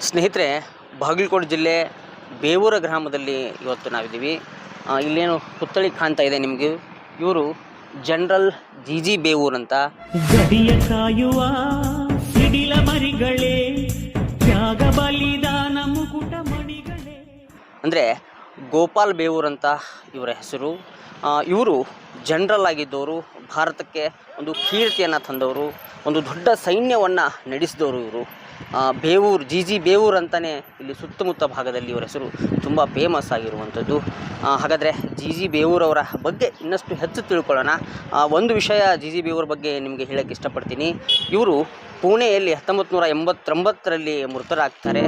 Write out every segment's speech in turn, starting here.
ಸ್ನೇಹಿತರೆ ಬಾಗಲಕೋಟೆ ಜಿಲ್ಲೆ ಬೇವೂರ ಗ್ರಾಮದಲ್ಲಿ ಇವತ್ತು ನಾವಿದ್ದೀವಿ. ಇಲ್ಲೇನು ಪುತ್ಥಳಿ ಕಾಣ್ತಾ ಇದೆ ನಿಮಗೆ. ಇವರು ಜನರಲ್ ಜಿ ಜಿ ಬೇವೂರ್ ಅಂತ. ಗಡಿಯ ಕಾಯುವ ಸಿಡಿಲ ಮರಿಗಳೇ ತ್ಯಾಗ ಬಲಿದಾನ ಮುಕುಟ ಮಣಿಗಳೇ. ಅಂದರೆ ಗೋಪಾಲ್ ಬೇವೂರ್ ಅಂತ ಇವರ ಹೆಸರು. ಇವರು ಜನರಲ್ ಆಗಿದ್ದವರು ಭಾರತಕ್ಕೆ ಒಂದು ಕೀರ್ತಿಯನ್ನು ತಂದವರು, ಒಂದು ದೊಡ್ಡ ಸೈನ್ಯವನ್ನು ನಡೆಸಿದವರು ಇವರು. ಬೇವೂರು, ಜಿ ಜಿ ಬೇವೂರು ಅಂತಲೇ ಇಲ್ಲಿ ಸುತ್ತಮುತ್ತ ಭಾಗದಲ್ಲಿ ಇವರ ಹೆಸರು ತುಂಬ ಫೇಮಸ್ ಆಗಿರುವಂಥದ್ದು. ಹಾಗಾದರೆ ಜಿ ಜಿ ಬೇವೂರವರ ಬಗ್ಗೆ ಇನ್ನಷ್ಟು ಹೆಚ್ಚು ತಿಳ್ಕೊಳ್ಳೋಣ. ಒಂದು ವಿಷಯ ಜಿ ಜಿ ಬೇವೂರ ಬಗ್ಗೆ ನಿಮಗೆ ಹೇಳೋಕ್ಕೆ ಇಷ್ಟಪಡ್ತೀನಿ. ಇವರು ಪುಣೆಯಲ್ಲಿ ಹತ್ತೊಂಬತ್ತು ನೂರ ಎಂಬತ್ತೊಂಬತ್ತರಲ್ಲಿ ಮೃತರಾಗ್ತಾರೆ.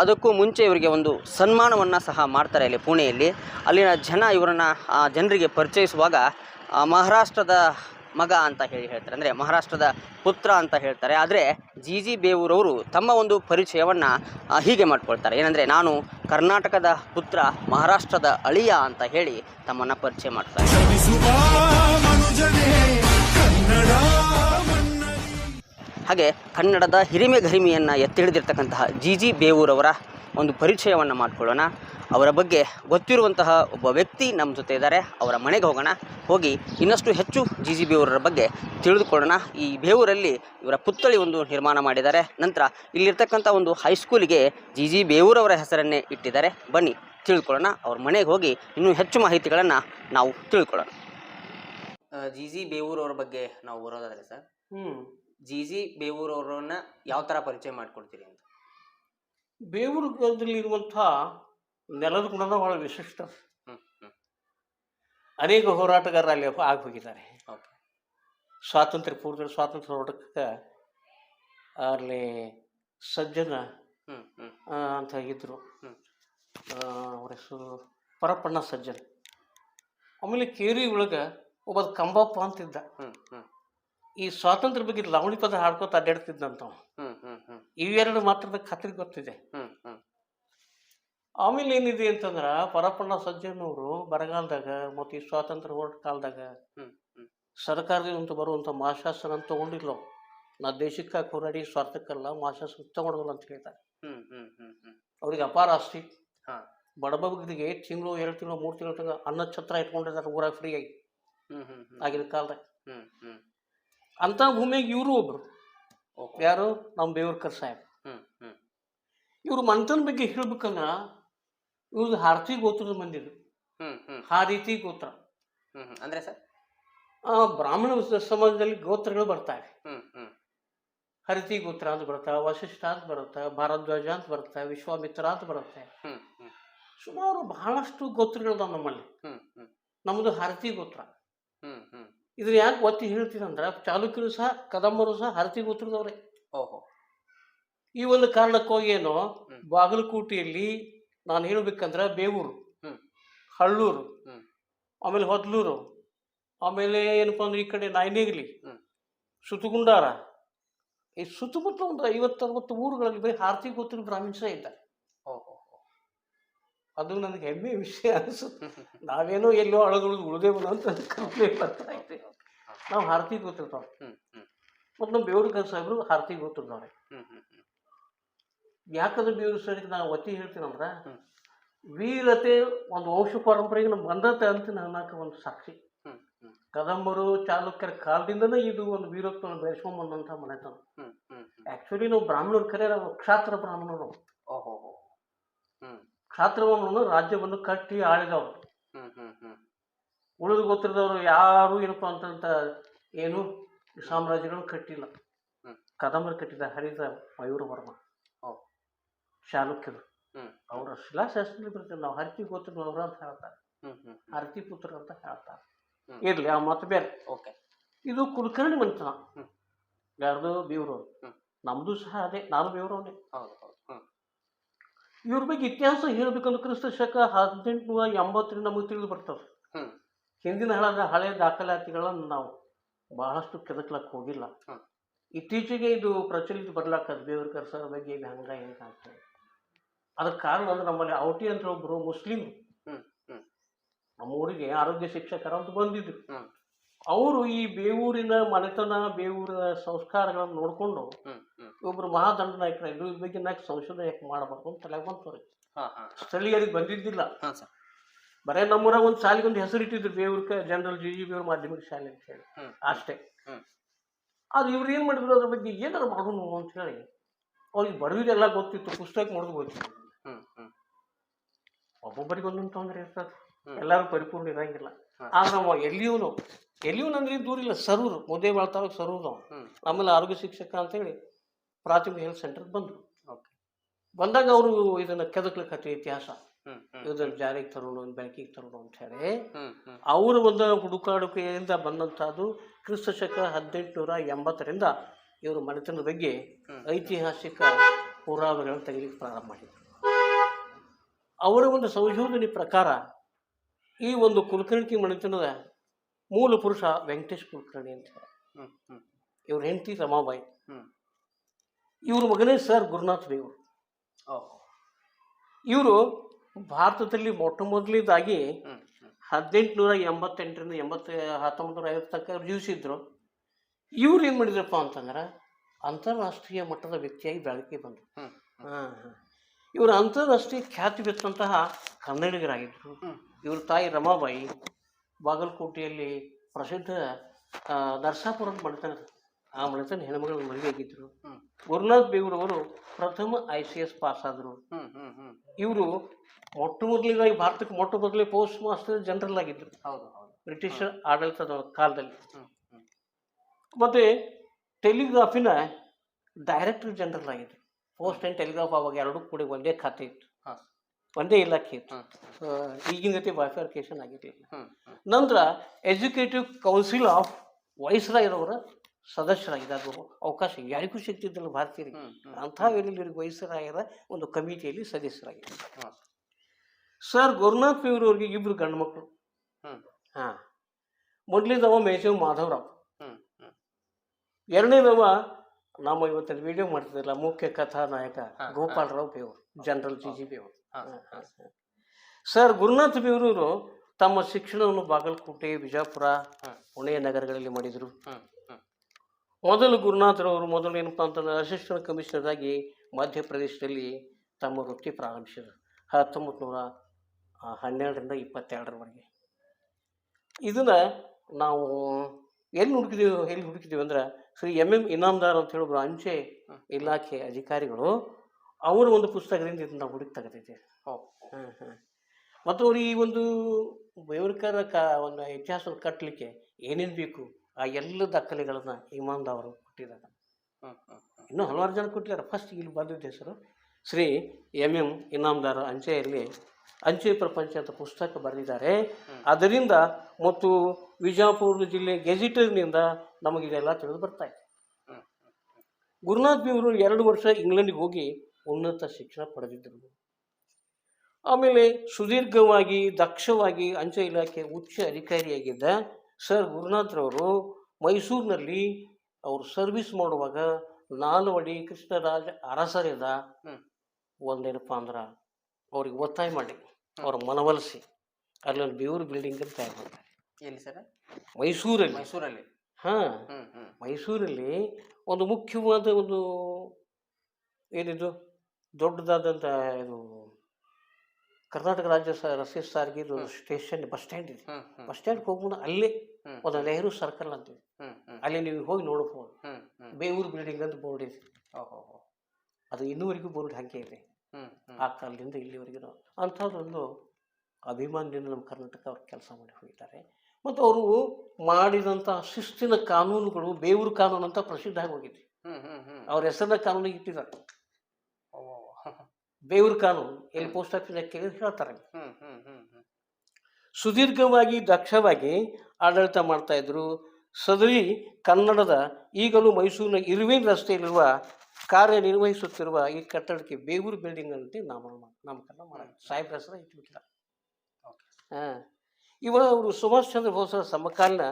ಅದಕ್ಕೂ ಮುಂಚೆ ಇವರಿಗೆ ಒಂದು ಸನ್ಮಾನವನ್ನು ಸಹ ಮಾಡ್ತಾರೆ ಇಲ್ಲಿ ಪುಣೆಯಲ್ಲಿ. ಅಲ್ಲಿನ ಜನ ಇವರನ್ನು ಜನರಿಗೆ ಪರಿಚಯಿಸುವಾಗ ಮಹಾರಾಷ್ಟ್ರದ ಮಗ ಅಂತ ಹೇಳಿ ಹೇಳ್ತಾರೆ. ಅಂದರೆ ಮಹಾರಾಷ್ಟ್ರದ ಪುತ್ರ ಅಂತ ಹೇಳ್ತಾರೆ. ಆದರೆ ಜಿ ಜಿ ಬೇವೂರವರು ತಮ್ಮ ಒಂದು ಪರಿಚಯವನ್ನು ಹೀಗೆ ಮಾಡ್ಕೊಳ್ತಾರೆ. ಏನಂದರೆ ನಾನು ಕರ್ನಾಟಕದ ಪುತ್ರ, ಮಹಾರಾಷ್ಟ್ರದ ಅಳಿಯ ಅಂತ ಹೇಳಿ ತಮ್ಮನ್ನು ಪರಿಚಯ ಮಾಡ್ತಾರೆ. ಹಾಗೆ ಕನ್ನಡದ ಹಿರಿಮೆ ಗರಿಮೆಯನ್ನು ಎತ್ತಿ ಹಿಡಿದಿರ್ತಕ್ಕಂತಹ ಜಿ ಜಿ ಬೇವೂರವರ ಒಂದು ಪರಿಚಯವನ್ನು ಮಾಡಿಕೊಳ್ಳೋಣ. ಅವರ ಬಗ್ಗೆ ಗೊತ್ತಿರುವಂತಹ ಒಬ್ಬ ವ್ಯಕ್ತಿ ನಮ್ಮ ಜೊತೆ ಇದ್ದಾರೆ. ಅವರ ಮನೆಗೆ ಹೋಗೋಣ. ಹೋಗಿ ಇನ್ನಷ್ಟು ಹೆಚ್ಚು ಜಿ ಜಿ ಬೇವೂರರ ಬಗ್ಗೆ ತಿಳಿದುಕೊಳ್ಳೋಣ. ಈ ಬೇವೂರಲ್ಲಿ ಇವರ ಪುತ್ಥಳಿ ಒಂದು ನಿರ್ಮಾಣ ಮಾಡಿದ್ದಾರೆ. ನಂತರ ಇಲ್ಲಿರ್ತಕ್ಕಂಥ ಒಂದು ಹೈಸ್ಕೂಲಿಗೆ ಜಿ ಜಿ ಬೇವೂರವರ ಹೆಸರನ್ನೇ ಇಟ್ಟಿದ್ದಾರೆ. ಬನ್ನಿ ತಿಳ್ಕೊಳ್ಳೋಣ ಅವ್ರ ಮನೆಗೆ ಹೋಗಿ ಇನ್ನೂ ಹೆಚ್ಚು ಮಾಹಿತಿಗಳನ್ನು ನಾವು ತಿಳ್ಕೊಳ್ಳೋಣ. ಜಿ ಜಿ ಬೇವೂರವರ ಬಗ್ಗೆ ನಾವು ಬರೋದಾದರೆ ಸರ್? ಹ್ಮ್. ಜಿ ಜಿ ಅವರನ್ನ ಯಾವ ಥರ ಪರಿಚಯ ಮಾಡ್ಕೊಡ್ತೀರಿ ಅಂತ? ಇರುವಂತಹ ನೆಲದ ಗುಣ ಬಹಳ ವಿಶಿಷ್ಟ. ಅನೇಕ ಹೋರಾಟಗಾರರು ಅಲ್ಲಿ ಆಗಿ ಹೋಗಿದ್ದಾರೆ ಸ್ವಾತಂತ್ರ್ಯ ಪೂರ್ವ ಸ್ವಾತಂತ್ರ್ಯ ಹೋರಾಟಕ್ಕೆ ಅಲ್ಲಿ ಸಜ್ಜನ ಅಂತ ಇದ್ರು. ಹ್ಮ್. ಅವ್ರ ಹೆಸರು ಪರಪ್ಪಣ್ಣ ಸಜ್ಜನ್. ಆಮೇಲೆ ಕೇರಿ ಒಳಗೆ ಒಬ್ಬ ಕಂಬಪ್ಪ ಅಂತಿದ್ದ. ಈ ಸ್ವಾತಂತ್ರ್ಯ ಬಗ್ಗೆ ಲವಣಿ ಪದ ಹಾಡ್ಕೊತ ಅಡ್ಡಾಡ್ತಿದ್ದಂತ ಇವೆರಡು ಮಾತ್ರದ ಖಾತ್ರಿ ಗೊತ್ತಿದೆ. ಆಮೇಲೆ ಏನಿದೆ ಅಂತಂದ್ರೆ ಪರಪ್ಪಣ್ಣ ಸಜ್ಜನವರು ಬರಗಾಲದಾಗ ಮತ್ತು ಈ ಸ್ವಾತಂತ್ರ್ಯ ಹೋರಾಟ ಕಾಲದಾಗ ಸರ್ಕಾರದಿಂದ ಬರುವಂತ ಮಹಾಶಾಸನ ತಗೊಂಡಿಲ್ಲ. ನಾ ದೇಶಕ್ಕಾಗಿ ಹೋರಾಡಿ ಸ್ವಾರ್ಥಕ್ಕಲ್ಲ ಮಹಾಶಾಸನ ತಗೊಳೋದಿಲ್ಲ ಅಂತ ಹೇಳ್ತಾರೆ ಅವ್ರಿಗೆ ಅಪಾರ ಆಸ್ತಿ. ಹಾಂ. ತಿಂಗಳು ಎರಡು ತಿಂಗಳು ಮೂರು ತಿಂಗಳು ತನಕ ಅನ್ನ ಛತ್ರ ಇಟ್ಕೊಂಡಿದ್ದಾರೆ ಊರಾಗ ಫ್ರೀ ಆಗಿ. ಆಗಿನ ಕಾಲದಾಗ. ಅಂಥ ಭೂಮಿಗೆ ಇವರು ಒಬ್ರು. ಯಾರು? ನಮ್ಮ ಬೇವರ್ಕರ್ ಸಾಹೇಬ್. ಇವ್ರು ಮಂತನ ಬಗ್ಗೆ ಹೇಳ್ಬೇಕಂದ್ರ ಇವ್ರದ್ದು ಹಾರತಿ ಗೋತ್ರದ ಮಂದಿರು ಆ ರೀತಿ ಗೋತ್ರ. ಅಂದ್ರೆ ಸರ್? ಬ್ರಾಹ್ಮಣ ಸಮಾಜದಲ್ಲಿ ಗೋತ್ರಗಳು ಬರ್ತಾವೆ ಹರಿತಿ ಗೋತ್ರ ಅಂತ ಬರುತ್ತೆ ವಶಿಷ್ಠ ಅಂತ ಬರುತ್ತೆ ಭಾರದ್ವಾಜ ಅಂತ ಬರುತ್ತೆ ವಿಶ್ವಾಮಿತ್ರ ಅಂತ ಬರುತ್ತೆ. ಸುಮಾರು ಬಹಳಷ್ಟು ಗೋತ್ರಗಳಿದಾವೆ ನಮ್ಮಲ್ಲಿ. ನಮ್ಮದು ಹರತಿ ಗೋತ್ರ. ಇದನ್ನ ಯಾಕೆ ಒತ್ತಿ ಹೇಳ್ತೀನಂದ್ರೆ ಚಾಲುಕ್ಯರು ಸಹ ಕದಂಬರು ಸಹ ಹರತಿ ಗೋತ್ರದವ್ರೆ ಓಹೋ ಈ ಒಂದು ಕಾರಣಕ್ಕೋಗಿ ಏನೋ ಹ್ಮ್. ಬಾಗಲಕೋಟೆಯಲ್ಲಿ ನಾನು ಹೇಳ್ಬೇಕಂದ್ರೆ ಬೇವೂರು. ಹಳ್ಳೂರು ಆಮೇಲೆ ಹೊದ್ಲೂರು ಆಮೇಲೆ ಏನಪ್ಪ ಅಂದ್ರೆ ಈ ಕಡೆ ನಾಯನೇಗಲಿ. ಸುತ್ತಗುಂಡಾರ ಈ ಸುತ್ತಮುತ್ತ ಒಂದು ಐವತ್ತರವತ್ತು ಊರುಗಳಲ್ಲಿ ಬರೀ ಆರ್ತಿ ಗೊತ್ತಿರೋ ಬ್ರಾಹ್ಮಿಣ್ಸೇ ಇದ್ದಾರೆ ಅದು ನನಗೆ ಹೆಮ್ಮೆ ವಿಷಯ ಅನಿಸುತ್ತೆ ನಾವೇನೋ ಎಲ್ಲೋ ಅಳದುಳಿದು ಉಳಿದೇವು ಅಂತ ಕಂಪ್ಲೇಂಟ್ ಬರ್ತಾ ಐತೆ ನಾವು ಹಾರತಿ ಗೊತ್ತಿರ್ತಾವ ಮತ್ತು ನಮ್ಮ ಬೇವ್ರ ಸಾಹೇಬರು ಹಾರತಿ ಗೊತ್ತಿರ್ತಾವೆ ಯಾಕಂದ್ರೆ ಬೇವ್ರ ಸರಿಗೆ ನಾವು ಒತ್ತಿ ಹೇಳ್ತೀನಂದ್ರೆ. ವೀರತೆ ಒಂದು ವಂಶ ಪರಂಪರೆಗೆ ನಮ್ಮ ಬಂದತೆ ಅಂತ ಅನ್ನಕ್ಕೆ ಒಂದು ಸಾಕ್ಷಿ. ಕದಂಬರು ಚಾಲುಕ್ಯರ ಕಾಲದಿಂದನೇ ಇದು ಒಂದು ವೀರತ್ವನ ಬೆಳೆಸ್ಕೊಂಡ್ ಬಂದಂಥ ಮನೆತನ. ಆ್ಯಕ್ಚುಲಿ ನಾವು ಬ್ರಾಹ್ಮಣರು ಕರೆ ನಾವು ಕ್ಷಾತ್ರ ಬ್ರಾಹ್ಮಣರು. ಹ್ಞೂ ಕ್ಷಾತ್ರ ಬ್ರಾಹ್ಮಣರು ರಾಜ್ಯವನ್ನು ಕಟ್ಟಿ ಆಳಿದವರು. ಉಳಿದು ಗೋತ್ರದವರು ಯಾರು ಏನಪ್ಪ ಅಂತಂತ ಏನು ಸಾಮ್ರಾಜ್ಯಗಳು ಸಾಮ್ರಾಜ್ಯಗಳನ್ನು ಕಟ್ಟಿಲ್ಲ. ಕದಂಬರಿ ಕಟ್ಟಿದ ಹರಿದ ಮಯೂರ ವರ್ಮ. ಓ. ಚಾಲುಕ್ಯರು. ಹ್ಞೂ ಅವರ ಶಿಲಾಶಾಸ್ತ್ರದಲ್ಲಿ ಬರ್ತದೆ. ನಾವು ಹರತಿ ಗೋತ್ರದವರು ಅಂತ ಹೇಳ್ತಾರೆ. ಹರತಿ ಪುತ್ರ ಅಂತ ಹೇಳ್ತಾರೆ. ಇರ್ಲಿ ಆ ಮಾತು ಬೇರೆ. ಓಕೆ. ಇದು ಕುಲಕರ್ಣಿ ಹ್ಮ್. ಯಾರ್ದು? ಬೀವ್ರವ್ರು. ನಮ್ದು ಸಹ ಅದೇ. ನಾನು ಬೇವ್ರವನೇ. ಇವ್ರ ಬಗ್ಗೆ ಇತಿಹಾಸ ಹೇಳ್ಬೇಕಂದ್ರೆ ಕ್ರಿಸ್ತ ಶಕ ಹದಿನೆಂಟುನೂರ ಎಂಬತ್ತರಿಂದ ನಮಗೆ ತಿಳಿದು ಬರ್ತವೆ. ಹಿಂದಿನ ಹಳದ ಹಳೆ ದಾಖಲಾತಿಗಳನ್ನು ನಾವು ಬಹಳಷ್ಟು ಕೆದಕ್ಲಕ್ಕೆ ಹೋಗಿಲ್ಲ. ಇತ್ತೀಚೆಗೆ ಇದು ಪ್ರಚಲಿತ ಬರ್ಲಾಕದ ದೇವ್ರ ಕರ್ಸರ ಬಗ್ಗೆ ಇದು ಹಂಗ ಹಿಂಗ ಅಂತ. ಅದಕ್ಕೆ ಕಾರಣ ಅಂದ್ರೆ ನಮ್ಮಲ್ಲಿ ಔಟಿ ಅಂತ ಒಬ್ಬರು ಮುಸ್ಲಿಮ್ ನಮ್ಮ ಊರಿಗೆ ಆರೋಗ್ಯ ಶಿಕ್ಷಕರ ಅಂತ ಬಂದಿದ್ರು. ಅವರು ಈ ಬೇವೂರಿನ ಮನೆತನ ಬೇವೂರಿನ ಸಂಸ್ಕಾರಗಳನ್ನು ನೋಡಿಕೊಂಡು ಒಬ್ಬರು ಮಹಾದಂಡ ನಾಯಕರ ಇದ್ರ ಬಗ್ಗೆ ನಾಯಕ ಸಂಶೋಧನೆ ಯಾಕೆ ಮಾಡಬಾರ್ದು ಅಂತ ತಲೆಗೆ ಬಂತು ಅವ್ರಿಗೆ. ಹಾ ಹಾ. ಸ್ಥಳೀಯರಿಗೆ ಬಂದಿದ್ದಿಲ್ಲ. ಹಾ ಸರ್. ಬರೇ ನಮ್ಮೂರಾಗ ಒಂದು ಶಾಲೆಗೆ ಒಂದು ಹೆಸರು ಇಟ್ಟಿದ್ರು ಬೇವೂರ್ಕ ಜನರಲ್ ಜಿ ಜಿ ಬೇವ್ರ ಮಾಧ್ಯಮಿಕ ಶಾಲೆ ಅಂತ ಹೇಳಿ. ಅಷ್ಟೇ. ಅದು ಇವ್ರು ಏನು ಮಾಡಿದ್ರು ಅದ್ರ ಬಗ್ಗೆ ಏನಾರು ಮಾಡೋಣ ಅಂತ ಹೇಳಿ ಅವ್ರಿಗೆ ಬಡವಿದೆಲ್ಲ ಗೊತ್ತಿತ್ತು ಪುಸ್ತಕ ಮಾಡೋದು ಗೊತ್ತಿತ್ತು. ಒಬ್ಬೊಬ್ಬರಿಗೆ ಒಂದೊಂದು ತೊಂದರೆ ಇರ್ತದೆ. ಎಲ್ಲರೂ ಪರಿಪೂರ್ಣ ಇರಂಗಿಲ್ಲ. ಆದ್ರೆ ನಾವು ಎಲ್ಲಿಯೂನು ಎಲ್ಲಿಯೂ ಅಂದ್ರೆ ದೂರ ಇಲ್ಲ ಸರೂರು ಮುದ್ದೆ ಬಾಳ್ತಾವಾಗ ನಾವು ಹ್ಮ್. ಆಮೇಲೆ ಆರೋಗ್ಯ ಶಿಕ್ಷಕ ಅಂತೇಳಿ ಪ್ರಾಥಮಿಕ ಹೆಲ್ತ್ ಸೆಂಟರ್ ಬಂದರು. ಓಕೆ ಬಂದಾಗ ಅವರು ಇದನ್ನ ಕೆದಕ್ಲಿಕ್ಕೆ ಇತಿಹಾಸ. ಇದನ್ನ ಜಾರಿಗೆ ತರೋಣ ಬೆಳಕಿಗೆ ತರೋಣ ಅಂತ ಹೇಳಿ. ಅವರು ಒಂದು ಹುಡುಕಾಡುಕೆಯಿಂದ ಬಂದಂತಹದ್ದು ಕ್ರಿಸ್ತ ಶಕ ಹದಿನೆಂಟುನೂರ ಎಂಬತ್ತರಿಂದ ಇವರು ಮನೆತನದ ಬಗ್ಗೆ ಐತಿಹಾಸಿಕ ಪುರಾವೆಗಳನ್ನು ತೆಗಿಲಿಕ್ಕೆ ಪ್ರಾರಂಭ ಮಾಡಿದರು. ಅವರ ಒಂದು ಸಂಶೋಧನೆ ಪ್ರಕಾರ ಈ ಒಂದು ಕುಲಕರ್ಣಿ ಮನೆತನದ ಮೂಲ ಪುರುಷ ವೆಂಕಟೇಶ್ ಕುಲಕರ್ಣಿ ಅಂತ ಹೇಳಿ. ಇವ್ರ ಹೆಂಡತಿ ರಮಾಬಾಯಿ. ಇವ್ರ ಮಗನೇ ಸರ್ ಗುರುನಾಥ್ ದೇವರು. ಇವರು ಭಾರತದಲ್ಲಿ ಮೊಟ್ಟ ಮೊದಲಿದ್ದಾಗಿ ಹದಿನೆಂಟುನೂರ ಎಂಬತ್ತೆಂಟರಿಂದ ಎಂಬತ್ತ ಹತ್ತೊಂಬತ್ತು ನೂರ ಐವತ್ತು ತನಕ ಅವ್ರು ಜೀವಿಸಿದ್ರು ಇವ್ರು ಏನು ಮಾಡಿದ್ರಪ್ಪ ಅಂತಂದ್ರೆ ಅಂತಾರಾಷ್ಟ್ರೀಯ ಮಟ್ಟದ ವ್ಯಕ್ತಿಯಾಗಿ ಬೆಳಕಿಗೆ ಬಂದರು. ಹಾಂ ಹಾಂ. ಇವರು ಅಂತಾರಾಷ್ಟ್ರೀಯ ಖ್ಯಾತಿ ಬಿತ್ತಂತಹ ಕನ್ನಡಿಗರಾಗಿದ್ದರು ಇವ್ರ ತಾಯಿ ರಮಾಬಾಯಿ ಬಾಗಲಕೋಟೆಯಲ್ಲಿ ಪ್ರಸಿದ್ಧ ನರ್ಸಾಪುರ ನರಸಾಪುರದ ಮನೆತನ ಆ ಮನೆತನ ಹೆಣ್ಮಗಳ ಮದುವೆ ಆಗಿದ್ದರು ಗುರುನಾಥ್ ಬೇಗೂರವರು ಪ್ರಥಮ ಐ ಸಿ ಎಸ್ ಪಾಸ್ ಆದರು ಇವರು ಮೊಟ್ಟ ಮೊದಲಿಗಾಗಿ ಭಾರತಕ್ಕೆ ಮೊಟ್ಟ ಮೊದಲೇ ಪೋಸ್ಟ್ ಮಾಸ್ಟರ್ ಜನರಲ್ ಆಗಿದ್ದರು ಬ್ರಿಟಿಷ್ ಆಡಳಿತದ ಕಾಲದಲ್ಲಿ. ಮತ್ತು ಟೆಲಿಗ್ರಾಫಿನ ಡೈರೆಕ್ಟರ್ ಜನರಲ್ ಆಗಿದ್ದರು ಪೋಸ್ಟ್ ಆ್ಯಂಡ್ ಟೆಲಿಗ್ರಾಫ್ ಅವಾಗ ಎರಡೂ ಕೂಡ ಒಂದೇ ಖಾತೆ ಇತ್ತು. ಒಂದೇ ಇಲಾಖೆ ಇತ್ತು. ಈಗಿನ ಗತಿ ಬಾಫಿಫಿಕೇಶನ್ ಆಗಿರಲಿಲ್ಲ. ನಂತರ ಎಜುಕೇಟಿವ್ ಕೌನ್ಸಿಲ್ ಆಫ್ ವೈಸ್ರಾಯರವರ ಸದಸ್ಯರಾಗಿದ್ದಾರೆ ಅವಕಾಶ ಯಾರಿಗೂ ಸಿಗ್ತಿದ್ದಿಲ್ಲ ಭಾರತೀಯರಿಗೆ. ಅಂತಹ ವೇಳೆಯಲ್ಲಿ ವೈಸ್ರಾಯರ ಒಂದು ಕಮಿಟಿಯಲ್ಲಿ ಸದಸ್ಯರಾಗಿದ್ದರು ಸರ್ ಗುರುನಾಥ್ ಇವರವ್ರಿಗೆ ಇಬ್ಬರು ಗಂಡು ಮಕ್ಕಳು. ಹಾಂ. ಮೊದಲಿದ್ದವ ಮೇಜವ್ ಮಾಧವರಾವ್. ಎರಡನೇದವ ನಾವು ಇವತ್ತಿನ ವಿಡಿಯೋ ಮಾಡ್ತಿದ್ದಿಲ್ಲ ಮುಖ್ಯ ಕಥಾನಾಯಕ ಗೋಪಾಲರಾವ್ ಬೇವರು ಜನರಲ್ ಜಿ ಜಿ ಹಾ ಸರ್ ಗುರುನಾಥ್ ಬೇವರೂರು ತಮ್ಮ ಶಿಕ್ಷಣವನ್ನು ಬಾಗಲಕೋಟೆ ಬಿಜಾಪುರ. ಪುಣೆ ನಗರಗಳಲ್ಲಿ ಮಾಡಿದರು. ಮೊದಲು ಗುರುನಾಥರವರು ಮೊದಲು ಏನಪ್ಪ ಅಂತಂದ್ರೆ ಅಸಿಸ್ಟೆಂಟ್ ಕಮಿಷನರ್ ಆಗಿ ಮಧ್ಯಪ್ರದೇಶದಲ್ಲಿ ತಮ್ಮ ವೃತ್ತಿ ಪ್ರಾರಂಭಿಸಿದರು. ಹತ್ತೊಂಬತ್ತು ನೂರ ಹನ್ನೆರಡರಿಂದ ಇಪ್ಪತ್ತೆರಡರವರೆಗೆ. ಇದನ್ನು ನಾವು ಎಲ್ಲಿ ಹುಡುಕಿದೀವಿ ಎಲ್ಲಿ ಹುಡುಕಿದೀವಿ ಅಂದ್ರೆ ಶ್ರೀ ಎಂ ಎಂ ಇನಾಮ್ದಾರ್ ಅಂತ ಹೇಳಿದ್ರು ಅಂಚೆ ಇಲಾಖೆ ಅಧಿಕಾರಿಗಳು ಅವರ ಒಂದು ಪುಸ್ತಕದಿಂದ ಇದನ್ನು ನಾವು ಹುಡುಕಿ ತೆಗೆದಿದ್ದೇವೆ ಹಾಂ ಹಾಂ ಮತ್ತು ಅವರು ಈ ಒಂದು ಬೇವರ್ಕರ ಕ ಒಂದು ಇತಿಹಾಸ ಕಟ್ಟಲಿಕ್ಕೆ ಏನೇನು ಬೇಕು ಆ ಎಲ್ಲ ದಾಖಲೆಗಳನ್ನು ಇಮಾನ್ದ ಅವರು ಕೊಟ್ಟಿದ್ದಾರೆ. ಇನ್ನೂ ಹಲವಾರು ಜನ ಕೊಟ್ಟಿದ್ದಾರೆ. ಫಸ್ಟ್ ಇಲ್ಲಿ ಬಂದಿದ್ದ ಹೆಸರು ಶ್ರೀ ಎಂ ಎಂ ಇನಾಮ್ದಾರ್ ಅಂಚೆಯಲ್ಲಿ ಅಂಚೆ ಪ್ರಪಂಚ ಅಂತ ಪುಸ್ತಕ ಬರೆದಿದ್ದಾರೆ. ಅದರಿಂದ ಮತ್ತು ವಿಜಯಪುರ ಜಿಲ್ಲೆ ಗೆಜಿಟರ್ನಿಂದ ನಮಗಿದೆಲ್ಲ ತಿಳಿದು ಬರ್ತಾ ಇದೆ. ಗುರುನಾಥ್ ಬೇವರು ಎರಡು ವರ್ಷ ಇಂಗ್ಲೆಂಡಿಗೆ ಹೋಗಿ ಉನ್ನತ ಶಿಕ್ಷಣ ಪಡೆದಿದ್ದರು. ಆಮೇಲೆ ಸುದೀರ್ಘವಾಗಿ ದಕ್ಷವಾಗಿ ಅಂಚೆ ಇಲಾಖೆ ಉಚ್ಚ ಅಧಿಕಾರಿಯಾಗಿದ್ದ ಸರ್ ಗುರುನಾಥ್ರವರು ಮೈಸೂರಿನಲ್ಲಿ ಅವರು ಸರ್ವಿಸ್ ಮಾಡುವಾಗ ನಾಲ್ವಡಿ ಕೃಷ್ಣರಾಜ ಅರಸರಿದ ಒಂದೇನಪ್ಪ ಅಂದ್ರೆ ಅವ್ರಿಗೆ ಒತ್ತಾಯ ಮಾಡಿ ಅವ್ರ ಮನವೊಲಿಸಿ ಅಲ್ಲೊಂದು ಬೇವ್ರ ಬಿಲ್ಡಿಂಗ್ ಅಂತ ತಯಾರು ಮಾಡ್ತಾರೆ. ಎಲ್ಲಿ ಸರ್? ಮೈಸೂರಲ್ಲಿ. ಮೈಸೂರಲ್ಲಿ? ಹಾಂ. ಮೈಸೂರಲ್ಲಿ ಒಂದು ಮುಖ್ಯವಾದ ಒಂದು ಏನಿದು ದೊಡ್ಡದಾದಂಥ ಇದು ಕರ್ನಾಟಕ ರಾಜ್ಯ ರಸ್ತೆ ಸಾರಿಗೆ ಸ್ಟೇಷನ್ ಬಸ್ ಸ್ಟ್ಯಾಂಡ್ ಇದೆ. ಬಸ್ ಸ್ಟ್ಯಾಂಡ್ಗೆ ಹೋಗ್ಬೋದು ಅಲ್ಲೇ. ಒಂದು ನೆಹರು ಸರ್ಕಲ್ ಅಂತೀವಿ. ಅಲ್ಲಿ ನೀವು ಹೋಗಿ ನೋಡಬಹುದು ಬೇವೂರು ಬಿಲ್ಡಿಂಗ್ ಅಂತ ಬೋರ್ಡ್ ಇದೆ. ಅದು ಇನ್ನೂವರೆಗೂ ಬೋರ್ಡ್ ಹಾಗೆ ಇದೆ. ಆ ಕಾಲದಿಂದ ಇಲ್ಲಿವರೆಗೂ ಅಂಥದ್ದೊಂದು ಅಭಿಮಾನದಿಂದ ನಮ್ಮ ಕರ್ನಾಟಕ ಅವ್ರು ಕೆಲಸ ಮಾಡಿ ಹೋಗಿದ್ದಾರೆ. ಮತ್ತು ಅವರು ಮಾಡಿದಂಥ ಶಿಸ್ತಿನ ಕಾನೂನುಗಳು ಬೇವೂರು ಕಾನೂನು ಅಂತ ಪ್ರಸಿದ್ಧ ಆಗೋಗಿದೆ. ಹೋಗಿದೆ ಅವ್ರ ಹೆಸರಿನ ಕಾನೂನು ಇಟ್ಟಿದ್ದಾರೆ. ಬೇವೂರು ಕಾನೂನು ಎಲ್ಲಿ ಪೋಸ್ಟ್ ಆಫೀಸ್ ಕೇಳಿ ಹೇಳ್ತಾರೆ. ಸುದೀರ್ಘವಾಗಿ ದಕ್ಷವಾಗಿ ಆಡಳಿತ ಮಾಡ್ತಾ ಇದ್ರು. ಸದರಿ ಕನ್ನಡದ ಈಗಲೂ ಮೈಸೂರಿನ ಇರ್ವಿನ್ ರಸ್ತೆಯಲ್ಲಿರುವ ಕಾರ್ಯನಿರ್ವಹಿಸುತ್ತಿರುವ ಈ ಕಟ್ಟಡಕ್ಕೆ ಬೇವೂರು ಬಿಲ್ಡಿಂಗ್ ಅಂತ ನಾಮ ನಾಮಕರಣ ಮಾಡಿದ್ರು ಸಾಹೇಬ್ರ ಹೆಸರು ಇಟ್ಬಿಟ್ಟಿದ್ದಾರೆ. ಓಕೆ. ಹಾಂ. ಇವ ಅವರು ಸುಭಾಷ್ ಚಂದ್ರ ಬೋಸರ ಸಮಕಾಲೀನ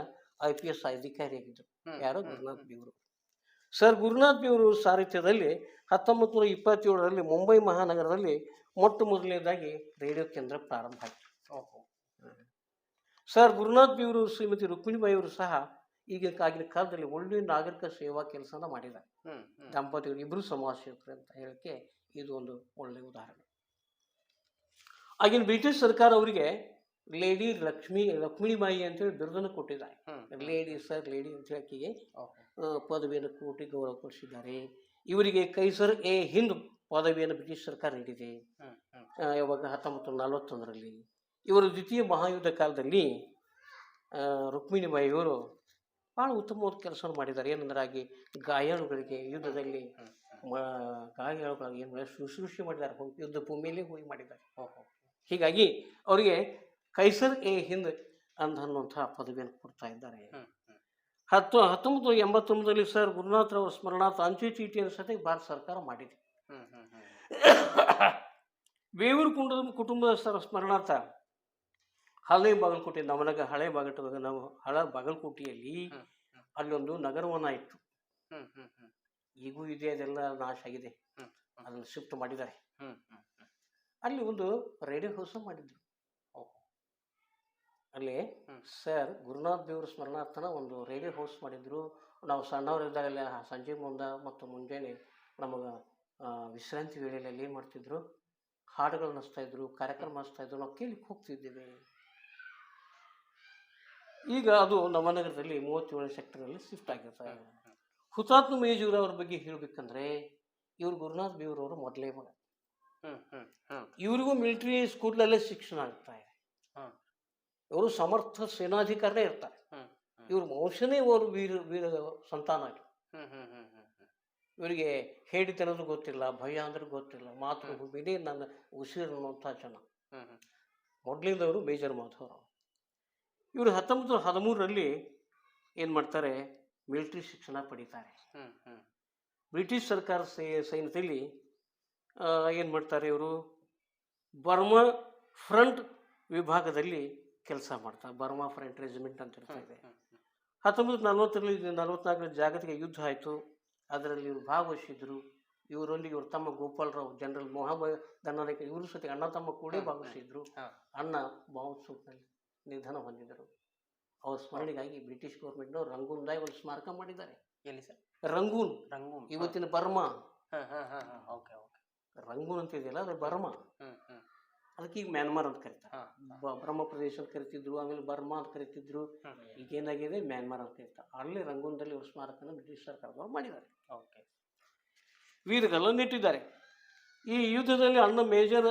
ಐ ಪಿ ಎಸ್ ಅಧಿಕಾರಿಯಾಗಿದ್ದರು ಯಾರೋ ಗುರುನಾಥ್ ಬೇವರು ಸರ್ ಗುರುನಾಥ್ ಬೇವರು ಸಾಹಿತ್ಯದಲ್ಲಿ ಹತ್ತೊಂಬತ್ತು ನೂರ ಇಪ್ಪತ್ತೇಳರಲ್ಲಿ ಮುಂಬೈ ಮಹಾನಗರದಲ್ಲಿ ಮೊಟ್ಟ ಮೊದಲನೇದಾಗಿ ರೇಡಿಯೋ ಕೇಂದ್ರ ಪ್ರಾರಂಭ ಆಯಿತು. ಸರ್ ಗುರುನಾಥ್ ಬಿವರು ಶ್ರೀಮತಿ ರುಕ್ಮಿಣಿಬಾಯಿಯವರು ಸಹ ಈಗ ಆಗಿನ ಕಾಲದಲ್ಲಿ ಒಳ್ಳೆಯ ನಾಗರಿಕ ಸೇವಾ ಕೆಲಸನ ಮಾಡಿದ್ದಾರೆ. ದಂಪತಿಗಳು ಇಬ್ಬರು ಸಮಾಜ ಸೇವಕರು ಅಂತ ಹೇಳಕ್ಕೆ ಇದು ಒಂದು ಒಳ್ಳೆಯ ಉದಾಹರಣೆ. ಆಗಿನ ಬ್ರಿಟಿಷ್ ಸರ್ಕಾರ ಅವರಿಗೆ ಲೇಡಿ ಲಕ್ಷ್ಮಿ ಲಕ್ಷ್ಮಿಣಿಬಾಯಿ ಅಂತೇಳಿ ಬಿರುದನ್ನು ಕೊಟ್ಟಿದ್ದಾರೆ. ಲೇಡಿ ಸರ್ ಲೇಡಿ ಅಂತ ಹೇಳಿ ಓಕೆ. ಆ, ಪದವಿಯನ್ನು ಕೊಟ್ಟು ಗೌರವಪಡಿಸಿದ್ದಾರೆ ಇವರಿಗೆ ಕೈಸರ್ ಎ ಹಿಂದ್ ಪದವಿಯನ್ನು ಬ್ರಿಟಿಷ್ ಸರ್ಕಾರ ನೀಡಿದೆ. ಯಾವಾಗ ಹತ್ತೊಂಬತ್ತು ನಲವತ್ತೊಂದರಲ್ಲಿ. ಇವರು ದ್ವಿತೀಯ ಮಹಾಯುದ್ಧ ಕಾಲದಲ್ಲಿ ರುಕ್ಮಿಣಿಬಾಯಿಯವರು ಭಾಳ ಉತ್ತಮವಾದ ಕೆಲಸವನ್ನು ಮಾಡಿದ್ದಾರೆ. ಏನಂದ್ರೆ ಆಗಿ ಗಾಯಾಳುಗಳಿಗೆ ಯುದ್ಧದಲ್ಲಿ ಗಾಯಾಳುಗಳಿಗೆ ಏನು ಶುಶ್ರೂಷೆ ಮಾಡಿದ್ದಾರೆ. ಯುದ್ಧ ಭೂಮಿಯಲ್ಲಿ ಹೋಗಿ ಮಾಡಿದ್ದಾರೆ. ಹೀಗಾಗಿ ಅವರಿಗೆ ಕೈಸರ್ ಎ ಹಿಂದ್ ಅಂತ ಅನ್ನುವಂಥ ಪದವಿಯನ್ನು ಕೊಡ್ತಾ ಇದ್ದಾರೆ. ಹತ್ತು ಹತ್ತೊಂಬತ್ತು ಎಂಬತ್ತೊಂಬತ್ತರಲ್ಲಿ ಸರ್ ಗುರುನಾಥರವರ ಸ್ಮರಣಾರ್ಥ ಅಂಚೆ ಚೀಟಿಯನ್ನು ಸಹ ಭಾರತ ಸರ್ಕಾರ ಮಾಡಿದೆ. ಬೇವೂರು ಕುಟುಂಬ ಕುಟುಂಬದ ಸರ್ ಸ್ಮರಣಾರ್ಥ ಹಳೆ ಬಾಗಲಕೋಟೆ ನಮ್ಮನಾಗ ಹಳೆ ಬಾಗಲಕೋಟೆ ನಾವು ಹಳೆ ಬಾಗಲಕೋಟೆಯಲ್ಲಿ. ಅಲ್ಲೊಂದು ನಗರವನ ಇತ್ತು ಈಗೂ ಇದೆ ಅದೆಲ್ಲ ನಾಶ ಆಗಿದೆ. ಅದನ್ನು ಶಿಫ್ಟ್ ಮಾಡಿದ್ದಾರೆ. ಅಲ್ಲಿ ಒಂದು ರೇಡಿಯೋ ಹೌಸ್ ಮಾಡಿದ್ರು. ಅಲ್ಲಿ ಸರ್ ಗುರುನಾಥ್ ದೇವ್ರ ಸ್ಮರಣಾರ್ಥನ ಒಂದು ರೇಡಿಯೋ ಹೌಸ್ ಮಾಡಿದ್ರು. ನಾವು ಸಣ್ಣವರಿದ್ದಾಗಲೇ ಸಂಜೆ ಮುಂದೆ ಮತ್ತು ಮುಂಜಾನೆ ನಮಗೆ ವಿಶ್ರಾಂತಿ ವೇಳೆಯಲ್ಲಿ ಏನು ಮಾಡ್ತಿದ್ರು? ಹಾಡುಗಳನ್ನ ಹಚ್ತಾ ಇದ್ರು ಕಾರ್ಯಕ್ರಮ ಹಚ್ತಾ ಇದ್ರು. ನಾವು ಕೇಳಿಕ್ಕೆ ಹೋಗ್ತಿದ್ದೇವೆ. ಈಗ ಅದು ನವನಗರದಲ್ಲಿ ಮೂವತ್ತೇಳನೇ ಸೆಕ್ಟರಲ್ಲಿ ಶಿಫ್ಟ್ ಆಗಿರ್ತಾರೆ ಹುತಾತ್ಮ ಮೇಜೂರವ್ರ ಅವ್ರ ಬಗ್ಗೆ ಹೇಳಬೇಕಂದ್ರೆ ಇವ್ರು ಗುರುನಾಥ್ ಬೇವ್ರವರು ಮೊದಲೇ ಮಗ ಇವರಿಗೂ ಮಿಲಿಟರಿ ಸ್ಕೂಲಲ್ಲೇ ಶಿಕ್ಷಣ ಆಗ್ತಾ ಇದೆ. ಇವರು ಸಮರ್ಥ ಸೇನಾಧಿಕಾರನೇ ಇರ್ತಾರೆ. ಇವ್ರ ವಂಶನೇ ಅವರು ವೀರ ವೀರ ಸಂತಾನ ಇವರಿಗೆ ಹೇಳಿತನದು ಗೊತ್ತಿಲ್ಲ ಭಯ ಅಂದ್ರೆ ಗೊತ್ತಿಲ್ಲ ಮಾತೃಭೂಮಿನೇ ನನ್ನ ಉಸಿರು ಅನ್ನುವಂಥ ಜನ. ಮೊದಲಿಂದವರು ಮೇಜರ್ ಮಾಧವರಾವ್. ಇವರು ಹತ್ತೊಂಬತ್ತು ಹದಿಮೂರರಲ್ಲಿ ಏನು ಮಾಡ್ತಾರೆ? ಮಿಲಿಟ್ರಿ ಶಿಕ್ಷಣ ಪಡಿತಾರೆ. ಬ್ರಿಟಿಷ್ ಸರ್ಕಾರ ಸೈ ಸೈನ್ಯದಲ್ಲಿ ಏನು ಮಾಡ್ತಾರೆ ಇವರು? ಬರ್ಮಾ ಫ್ರಂಟ್ ವಿಭಾಗದಲ್ಲಿ ಕೆಲಸ ಮಾಡ್ತಾರೆ ಬರ್ಮಾ ಫ್ರಂಟ್ ರೆಜಿಮೆಂಟ್ ಅಂತ ಹೇಳ್ತಾ ಇದೆ. ಹತ್ತೊಂಬತ್ತು ನಲವತ್ತರಲ್ಲಿ ನಲವತ್ನಾಲ್ಕರಲ್ಲಿ ಜಾಗತಿಕ ಯುದ್ಧ ಆಯಿತು. ಅದರಲ್ಲಿ ಇವರು ಭಾಗವಹಿಸಿದ್ರು. ಇವರೊಂದಿಗೆ ಇವರು ತಮ್ಮ ಗೋಪಾಲರಾವ್ ಜನರಲ್ ಮೊಹಮ್ಮದ್ ದನ್ನಾನಾಯ್ಕ ಇವರು ಸತಿ ಅಣ್ಣ ತಮ್ಮ ಕೂಡ ಭಾಗವಹಿಸಿದ್ರು. ಅಣ್ಣ ಮಹೋತ್ಸವದಲ್ಲಿ. ನಿಧನ ಹೊಂದಿದರು. ಅವ್ರ ಸ್ಮರಣೆಗಾಗಿ ಬ್ರಿಟಿಷ್ ರಂಗೂನ್ ರಂಗೂನ್ದಾಗಿ ಒಂದು ಸ್ಮಾರಕ ಮಾಡಿದ್ದಾರೆ. ಎಲ್ಲಿ ಸರ್? ರಂಗೂನ್. ರಂಗೂನ್. ಇವತ್ತಿನ ಬರ್ಮಾ. ಹಾ ಹಾ ಹಾ ಹಾ ಓಕೆ ಓಕೆ. ರಂಗೂನ್ ಅಂತ ಇದೆಯಲ್ಲ ಅದು ಬರ್ಮಾ. ಅದಕ್ಕೆ ಈಗ ಮ್ಯಾನ್ಮಾರ್ ಅಂತ ಕರೀತಾರೆ. ಬ್ರಹ್ಮ ಪ್ರದೇಶ ಅಂತ ಕರಿತಿದ್ರು ಆಮೇಲೆ ಬರ್ಮಾ ಅಂತ ಕರಿತಿದ್ರು. ಈಗ ಏನಾಗಿದೆ ಮ್ಯಾನ್ಮಾರ್ ಅಂತ ಕರೀತಾರೆ. ಅಲ್ಲಿ ರಂಗೂನ್ದಲ್ಲಿ ಒಂದು ಸ್ಮಾರಕನ ಬ್ರಿಟಿಷ್ ಸರ್ಕಾರದವರು ಮಾಡಿದ್ದಾರೆ. ಓಕೆ. ವೀರಗಲ್ಲನ್ನು ಇಟ್ಟಿದ್ದಾರೆ ಈ ಯುದ್ಧದಲ್ಲಿ ಅಣ್ಣ ಮೇಜರ್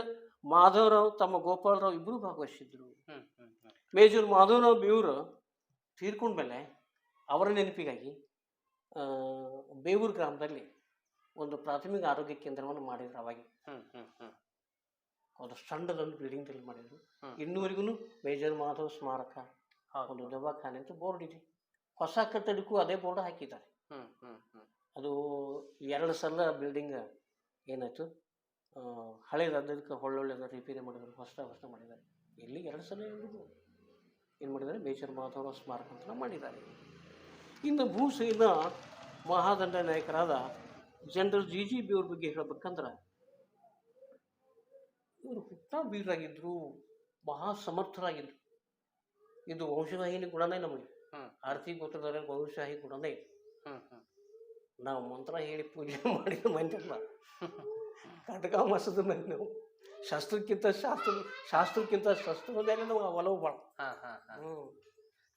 ಮಾಧವರಾವ್ ತಮ್ಮ ಗೋಪಾಲರಾವ್ ಇಬ್ಬರು ಭಾಗವಹಿಸಿದ್ರು. ಮೇಜರ್ ಮಾಧವರಾವ್ ಬೇವರು ತೀರ್ಕೊಂಡ್ಮೇಲೆ ಅವರ ನೆನಪಿಗಾಗಿ ಬೇವೂರು ಗ್ರಾಮದಲ್ಲಿ ಒಂದು ಪ್ರಾಥಮಿಕ ಆರೋಗ್ಯ ಕೇಂದ್ರವನ್ನು ಮಾಡಿದ್ರು ಅವಾಗ ಒಂದು ಸಣ್ಣದೊಂದು ಬಿಲ್ಡಿಂಗ್ದಲ್ಲಿ ಮಾಡಿದ್ರು. ಹ್ಮ್. ಇನ್ನೂವರೆಗೂ ಮೇಜರ್ ಮಾಧವ್ ಸ್ಮಾರಕ ಒಂದು ದವಾಖಾನೆ ಅಂತ ಬೋರ್ಡ್ ಇದೆ. ಹೊಸ ಕಟ್ಟಡಕ್ಕೂ ಅದೇ ಬೋರ್ಡ್ ಹಾಕಿದ್ದಾರೆ. ಅದು ಎರಡು ಸಲ ಬಿಲ್ಡಿಂಗ್ ಏನಾಯ್ತು? ಆ, ಹಳೇದು ಅದಕ್ಕೆ ಒಳ್ಳೊಳ್ಳೆ ರಿಪೇರಿ ಮಾಡಿದ್ರು ಹೊಸ ಹೊಸ ಮಾಡಿದ್ದಾರೆ. ಇಲ್ಲಿ ಎರಡು ಸಲ ಹೇಳಿದ್ರು ಏನು ಮಾಡಿದ್ದಾರೆ? ಮೇಜರ್ ಮಾಧವರಾವ್ ಸ್ಮಾರಕ ಅಂತ ಮಾಡಿದ್ದಾರೆ. ಇನ್ನು ಭೂಸೇನ ಮಹಾದಂಡ ನಾಯಕರಾದ ಜನರಲ್ ಜಿ ಜಿ ಬಿ ಅವ್ರ ಬಗ್ಗೆ ಹೇಳ್ಬೇಕಂದ್ರೆ ಇವರು ಹುಟ್ಟ ಬೀರಾಗಿದ್ದರು ಮಹಾ ಸಮರ್ಥರಾಗಿದ್ದರು ಇದು ವಂಶವಾಹಿನಿ ಗುಣನೇ ನಮಗೆ. ಆರತಿ ಗೋತ್ರದವರ ವಂಶವಾಹಿ ಗುಣನೇ ನಾವು ಮಂತ್ರ ಹೇಳಿ ಪೂಜೆ ಮಾಡಿದ ಮಂಜಲ್ಲ ಕಟಕ ಮಸದ ಮೇಲೆ ನಾವು ಶಸ್ತ್ರಕ್ಕಿಂತ ಶಾಸ್ತ್ರ ಶಾಸ್ತ್ರಕ್ಕಿಂತ ಶಸ್ತ್ರ ಮೇಲೆ ನಾವು ಒಲವು ಭಾಳ ಹಾ ಹಾ ಹಾ. ಹ್ಞೂ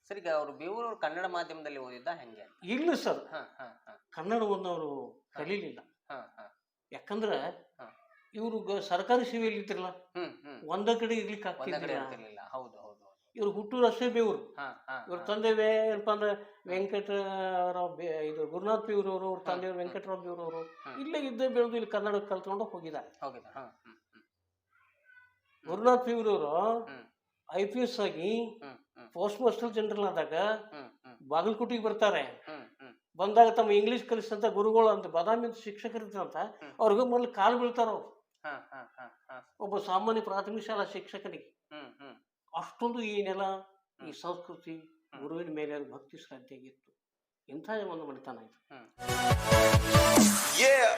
ಸರ್ ಈಗ ಅವರು ಬೇವೂರವ್ರು ಕನ್ನಡ ಮಾಧ್ಯಮದಲ್ಲಿ ಓದಿದ್ದ ಹೆಂಗೆ? ಇಲ್ಲ ಸರ್. ಹಾ ಹಾ ಹಾ. ಕನ್ನಡವನ್ನು ಅವರು ಕಲೀಲಿಲ್ಲ. ಹಾ ಹಾ. ಯಾಕಂದ್ರೆ ಹಾ. ಇವರು ಸರ್ಕಾರಿ ಸೇವೆಯಲ್ಲಿ ಇದ್ರಲ್ಲ ಹ್ಮ್ ಹ್ಮ್. ಒಂದ ಕಡೆ ಇರ್ಲಿಕ್ಕೆ ಒಂದೇ ಕಡೆ ಆಗ್ತಿದ್ದಿಲ್ಲ ಇರ್ತಿರ್ಲಿಲ್ಲ. ಹೌದು ಹೌದು ಹೌದು. ಇವ್ರು ಹುಟ್ಟೂರು ಅಷ್ಟೇ ಬೇವರು. ಹಾ ಹಾ ಇವ್ರ ತಂದೆ ವೇ ಏನಪ್ಪ ಅಂದ್ರೆ ವೆಂಕಟರಾವ್ ಬೇ ಇದು ಗುರುನಾಥ್ ಬೇವ್ರವರು ಅವ್ರ ತಂದೆ ವೆಂಕಟರಾವ್ ಬೇವ್ರವರು ಇಲ್ಲೇ ಇದ್ದೇ ಬೆಳೆದು ಇಲ್ಲಿ ಕನ್ನಡ ಕಲ್ತ್ಕೊಂಡು ಹೋಗಿದ್ದಾರೆ. ಹೋಗಿದ್ದ ಹಾ. ಹ್ಮ್ ಹ್ಮ್ ಗುರುನಾಥ್ ಬೇವ್ರವರು ಹ್ಮ್. ಐ ಪಿ ಎಸ್ ಆಗಿ ಪೋಸ್ಟ್ ಮಾಸ್ಟರ್ ಜನರಲ್ ಆದಾಗ ಬಾಗಲಕೋಟಿಗೆ ಬರ್ತಾರೆ. ಬಂದಾಗ ತಮ್ಮ ಇಂಗ್ಲಿಷ್ ಕಲಿಸಿದಂತ ಗುರುಗಳು ಅಂತ ಬಾದಾಮಿ ಶಿಕ್ಷಕರಿದ್ರಂತ ಅವ್ರಿಗೂ ಮೊದಲು ಕಾಲು ಬೀಳ್ತಾರ ಒಬ್ಬ ಸಾಮಾನ್ಯ ಪ್ರಾಥಮಿಕ ಶಾಲಾ ಶಿಕ್ಷಕನಿಗೆ. ಅಷ್ಟೊಂದು ಈ ನೆಲ ಈ ಸಂಸ್ಕೃತಿ ಗುರುವಿನ ಮೇಲೆ ಭಕ್ತಿ ಭಕ್ತಿ ಶ್ರದ್ಧೆಗಿತ್ತು ಇಂಥ ಒಂದು ಮನೆತನ ಇದು. Yeah.